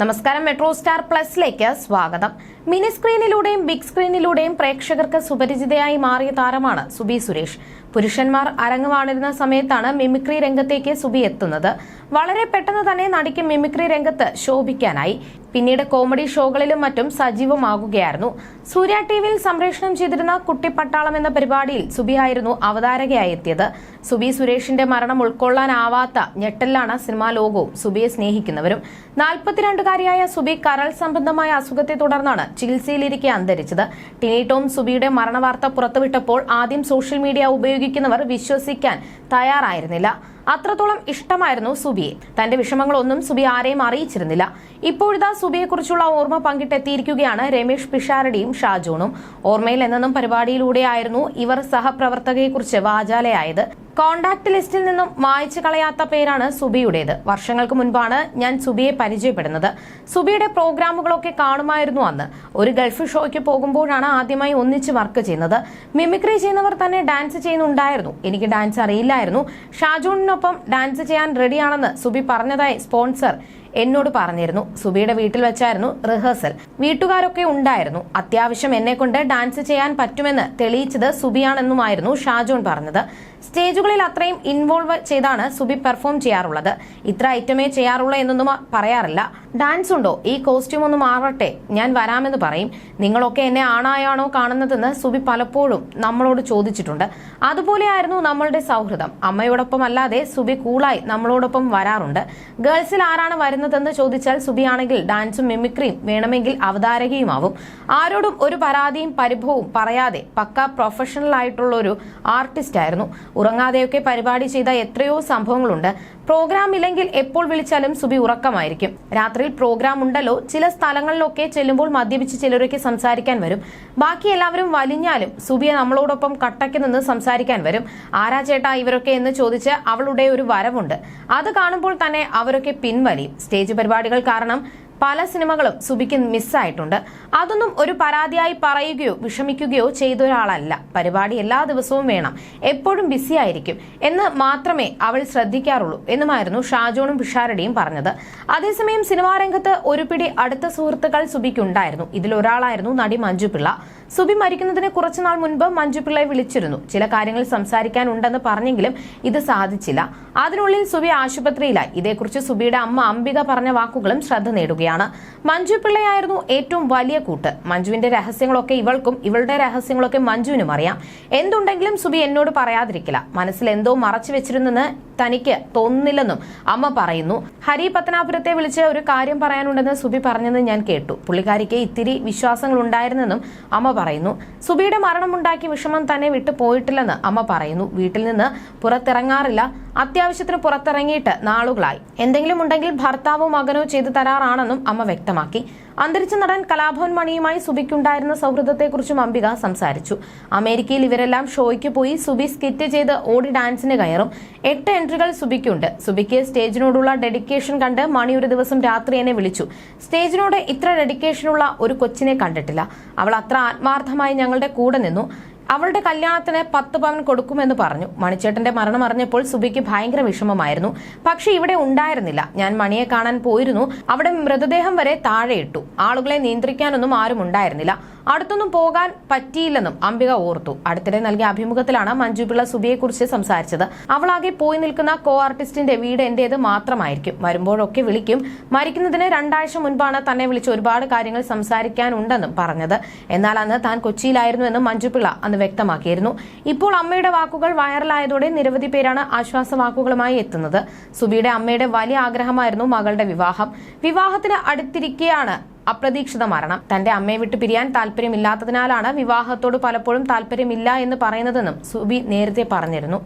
നമസ്കാരം metro star പ്ലസിലേക്ക് സ്വാഗതം. Mini സ്ക്രീനിലൂടെയും big സ്ക്രീനിലൂടെയും പ്രേക്ഷകർക്ക് സുപരിചിതയായി മാറിയ താരമാണ് സുബി സുരേഷ്. പുരുഷന്മാർ അരങ്ങുവാണിരുന്ന സമയത്താണ് മിമിക്രി രംഗത്തേക്ക് സുബി എത്തുന്നത്. വളരെ പെട്ടെന്ന് തന്നെ നടിക്ക് മിമിക്രി രംഗത്ത് ശോഭിക്കാനായി. പിന്നീട് കോമഡി ഷോകളിലും മറ്റും സജീവമാകുകയായിരുന്നു. സൂര്യ ടിവിയിൽ സംപ്രേഷണം ചെയ്തിരുന്ന കുട്ടിപ്പട്ടാളം എന്ന പരിപാടിയിൽ സുബി ആയിരുന്നു അവതാരകയായി എത്തിയത് സുബി സുരേഷിന്റെ മരണം ഉൾക്കൊള്ളാനാവാത്ത ഞെട്ടലിലാണ് സിനിമാ ലോകവും സുബിയെ സ്നേഹിക്കുന്നവരും. നാൽപ്പത്തിരണ്ടുകാരിയായ സുബി കരൾ സംബന്ധമായ അസുഖത്തെ തുടർന്നാണ് ചികിത്സയിലിരിക്കെ അന്തരിച്ചത്. ടിനി ടോം സുബിയുടെ മരണവാർത്ത പുറത്തുവിട്ടപ്പോൾ ആദ്യം സോഷ്യൽ മീഡിയ ഉപയോഗിക്കുന്നവർ വിശ്വസിക്കാൻ തയ്യാറായിരുന്നില്ല അത്രത്തോളം ഇഷ്ടമായിരുന്നു സുബിയെ. തന്റെ വിഷമങ്ങളൊന്നും സുബി ആരെയും അറിയിച്ചിരുന്നില്ല. ഇപ്പോഴിതാ സുബിയെക്കുറിച്ചുള്ള ഓർമ്മ പങ്കിട്ടെത്തിയിരിക്കുകയാണ് രമേഷ് പിഷാരടിയും ഷാജോണും. ഓർമ്മയിൽ എന്നെന്നും പരിപാടിയിലൂടെയായിരുന്നു ഇവർ സഹപ്രവർത്തകയെക്കുറിച്ച് വാചാലയായത്. കോണ്ടാക്ട് ലിസ്റ്റിൽ നിന്നും മായച്ചു കളയാത്ത പേരാണ് സുബിയുടേത്. വർഷങ്ങൾക്ക് മുൻപാണ് ഞാൻ സുബിയെ പരിചയപ്പെടുന്നത്. സുബിയുടെ പ്രോഗ്രാമുകളൊക്കെ കാണുമായിരുന്നു അന്ന്. ഒരു ഗൾഫ് ഷോയ്ക്ക് പോകുമ്പോഴാണ് ആദ്യമായി ഒന്നിച്ച് വർക്ക് ചെയ്യുന്നത്. മിമിക്രി ചെയ്യുന്നവർ തന്നെ ഡാൻസ് ചെയ്യുന്നുണ്ടായിരുന്നു. എനിക്ക് ഡാൻസ് അറിയില്ലായിരുന്നു. ഷാജൂണിനൊപ്പം ഡാൻസ് ചെയ്യാൻ റെഡിയാണെന്ന് സുബി പറഞ്ഞതായി സ്പോൺസർ എന്നോട് പറഞ്ഞിരുന്നു. സുബിയുടെ വീട്ടിൽ വെച്ചായിരുന്നു റിഹേഴ്സൽ വീട്ടുകാരൊക്കെ ഉണ്ടായിരുന്നു. അത്യാവശ്യം എന്നെ കൊണ്ട് ഡാൻസ് ചെയ്യാൻ പറ്റുമെന്ന് തെളിയിച്ചത് സുബിയാണെന്നുമായിരുന്നു ഷാജോൺ പറഞ്ഞത്. സ്റ്റേജുകളിൽ അത്രയും ഇൻവോൾവ് ചെയ്താണ് സുബി പെർഫോം ചെയ്യാറുള്ളത്. ഇത്ര ഐറ്റമേ ചെയ്യാറുള്ളൂ എന്നൊന്നും പറയാറില്ല. ഡാൻസ് ഉണ്ടോ? ഈ കോസ്റ്റ്യൂം ഒന്ന് മാറട്ടെ. ഞാൻ വരാമെന്ന് പറയും. നിങ്ങളൊക്കെ എന്നെ ആണായാണോ കാണുന്നതെന്ന് സുബി പലപ്പോഴും നമ്മളോട് ചോദിച്ചിട്ടുണ്ട്. അതുപോലെയായിരുന്നു നമ്മളുടെ സൗഹൃദം. അമ്മയോടൊപ്പം അല്ലാതെ സുബി കൂളായി നമ്മളോടൊപ്പം വരാറുണ്ട്. ഗേൾസിൽ ആരാണ് വരുന്നതെന്ന് ചോദിച്ചാൽ സുബി ആണെങ്കിൽ ഡാൻസും മിമിക്രിയും വേണമെങ്കിൽ അവതാരകയുമാവും. ആരോടും ഒരു പരാതിയും പരിഭവവും പറയാതെ പക്ക പ്രൊഫഷണൽ ആയിട്ടുള്ള ഒരു ആർട്ടിസ്റ്റ് ആയിരുന്നു. ഉറങ്ങാതെയൊക്കെ പരിപാടി ചെയ്ത എത്രയോ സംഭവങ്ങളുണ്ട്. പ്രോഗ്രാം ഇല്ലെങ്കിൽ എപ്പോൾ വിളിച്ചാലും സുബി ഉറക്കമായിരിക്കും. രാത്രിയിൽ പ്രോഗ്രാം ഉണ്ടല്ലോ ചില സ്ഥലങ്ങളിലൊക്കെ ചെല്ലുമ്പോൾ മദ്യപിച്ച് ചിലരൊക്കെ സംസാരിക്കാൻ വരും. ബാക്കി എല്ലാവരും വലിഞ്ഞാലും സുബിയെ നമ്മളോടൊപ്പം കട്ടയ്ക്ക് നിന്ന് സംസാരിക്കാൻ വരും. ആരാ ചേട്ടാ ഇവരൊക്കെ എന്ന് ചോദിച്ച് അവളുടെ ഒരു വരവുണ്ട്. അത് കാണുമ്പോൾ തന്നെ അവരൊക്കെ പിൻവലിയും. സ്റ്റേജ് പരിപാടികൾ കാരണം പല സിനിമകളും സുബിക്ക് മിസ്സായിട്ടുണ്ട്. അതൊന്നും ഒരു പരാതിയായി പറയുകയോ വിഷമിക്കുകയോ ചെയ്ത ഒരാളല്ല. പരിപാടി എല്ലാ ദിവസവും വേണം. എപ്പോഴും ബിസി ആയിരിക്കും. എന്ന് മാത്രമേ അവൾ ശ്രദ്ധിക്കാറുള്ളൂ എന്നുമായിരുന്നു ഷാജോണും പിഷാരടിയും പറഞ്ഞത്. അതേസമയം സിനിമാ രംഗത്ത് ഒരു പിടി അടുത്ത സുഹൃത്തുക്കൾ സുബിക്കുണ്ടായിരുന്നു. ഇതിലൊരാളായിരുന്നു നടി മഞ്ജു പിള്ള സുബി മരിക്കുന്നതിന് കുറച്ചുനാൾ മുൻപ് മഞ്ജു പിള്ളയെ വിളിച്ചിരുന്നു. ചില കാര്യങ്ങൾ സംസാരിക്കാനുണ്ടെന്ന് പറഞ്ഞെങ്കിലും ഇത് സാധിച്ചില്ല. അതിനുള്ളിൽ സുബി ആശുപത്രിയിലായി. ഇതേക്കുറിച്ച് സുബിയുടെ അമ്മ അംബിക പറഞ്ഞ വാക്കുകളും ശ്രദ്ധ നേടുകയാണ്. മഞ്ജു പിള്ളയായിരുന്നു ഏറ്റവും വലിയ കൂട്ട്. മഞ്ജുവിന്റെ രഹസ്യങ്ങളൊക്കെ ഇവൾക്കും ഇവളുടെ രഹസ്യങ്ങളൊക്കെ മഞ്ജുവിനും അറിയാം. എന്തുണ്ടെങ്കിലും സുബി എന്നോട് പറയാതിരിക്കില്ല. മനസ്സിൽ എന്തോ മറച്ചു വെച്ചിരുന്നെന്ന് തനിക്ക് തോന്നുന്നില്ലെന്നും അമ്മ പറയുന്നു. ഹരി പത്തനാപുരത്തെ വിളിച്ച് ഒരു കാര്യം പറയാനുണ്ടെന്ന് സുബി പറഞ്ഞെന്ന് ഞാൻ കേട്ടു. പുള്ളിക്കാരിക്ക് ഇത്തിരി വിശ്വാസങ്ങൾ ഉണ്ടായിരുന്നെന്നും അമ്മ പറയുന്നു. സുബിയുടെ മരണമുണ്ടാക്കിയ വിഷമം തന്നെ വിട്ടു പോയിട്ടില്ലെന്ന് അമ്മ പറയുന്നു. വീട്ടിൽ നിന്ന് പുറത്തിറങ്ങാറില്ല. അത്യാവശ്യത്തിന് പുറത്തിറങ്ങിയിട്ട് നാളുകളായി. എന്തെങ്കിലും ഉണ്ടെങ്കിൽ ഭർത്താവോ മകനോ ചെയ്തു തരാറാണെന്നും അമ്മ വ്യക്തമാക്കി. അന്തരിച്ച നടൻ കലാഭവൻ മണിയുമായി സുബിക്കുണ്ടായിരുന്ന സൗഹൃദത്തെക്കുറിച്ചും അംബിക സംസാരിച്ചു. അമേരിക്കയിൽ ഇവരെല്ലാം ഷോയ്ക്ക് പോയി സുബി സ്കിറ്റ് ചെയ്ത് ഓടി ഡാൻസിന് കയറും. എട്ട് എൻട്രികൾ സുബിക്കുണ്ട്. സുബിക്ക് സ്റ്റേജിനോടുള്ള ഡെഡിക്കേഷൻ കണ്ട് മണി ഒരു ദിവസം രാത്രി എന്നെ വിളിച്ചു. സ്റ്റേജിനോട് ഇത്ര ഡെഡിക്കേഷനുള്ള ഒരു കൊച്ചിനെ കണ്ടിട്ടില്ല. അവൾ അത്ര ആത്മാർത്ഥമായി ഞങ്ങളുടെ കൂടെ നിന്നു. അവളുടെ കല്യാണത്തിന് പത്ത് പവൻ കൊടുക്കുമെന്ന് പറഞ്ഞു. മണിച്ചേട്ടന്റെ മരണം അറിഞ്ഞപ്പോൾ സുബിക്ക് ഭയങ്കര വിഷമമായിരുന്നു. പക്ഷെ ഇവിടെ ഉണ്ടായിരുന്നില്ല. ഞാൻ മണിയെ കാണാൻ പോയിരുന്നു. അവിടെ മൃതദേഹം വരെ താഴെയിട്ടു. ആളുകളെ നിയന്ത്രിക്കാനൊന്നും ആരും ഉണ്ടായിരുന്നില്ല. അടുത്തൊന്നും പോകാൻ പറ്റിയില്ലെന്നും അംബിക ഓർത്തു. അടുത്തിടെ നൽകിയ അഭിമുഖത്തിലാണ് മഞ്ജു പിള്ള സുബിയെക്കുറിച്ച് സംസാരിച്ചത്. അവളാകെ പോയി നിൽക്കുന്ന കോ ആർട്ടിസ്റ്റിന്റെ വീട് എന്റേത് മാത്രമായിരിക്കും. വരുമ്പോഴൊക്കെ വിളിക്കും. മരിക്കുന്നതിന് രണ്ടാഴ്ച മുൻപാണ് തന്നെ വിളിച്ച് ഒരുപാട് കാര്യങ്ങൾ സംസാരിക്കാനുണ്ടെന്നും പറഞ്ഞത്. എന്നാൽ അന്ന് താൻ കൊച്ചിയിലായിരുന്നുവെന്നും മഞ്ജു പിള്ള അന്ന് വ്യക്തമാക്കിയിരുന്നു. ഇപ്പോൾ അമ്മയുടെ വാക്കുകൾ വൈറലായതോടെ നിരവധി പേരാണ് ആശ്വാസ വാക്കുകളുമായി എത്തുന്നത്. സുബിയുടെ അമ്മയുടെ വലിയ ആഗ്രഹമായിരുന്നു മകളുടെ വിവാഹം. വിവാഹത്തിന് അടുത്തിരിക്കെയാണ് അപ്രതീക്ഷിത മരണം. തന്റെ അമ്മയെ വിട്ട് പിരിയാൻ താല്പര്യമില്ലാത്തതിനാലാണ് വിവാഹത്തോട് പലപ്പോഴും താല്പര്യമില്ല എന്ന് പറയുന്നതെന്നും സുബി നേരത്തെ പറഞ്ഞിരുന്നു.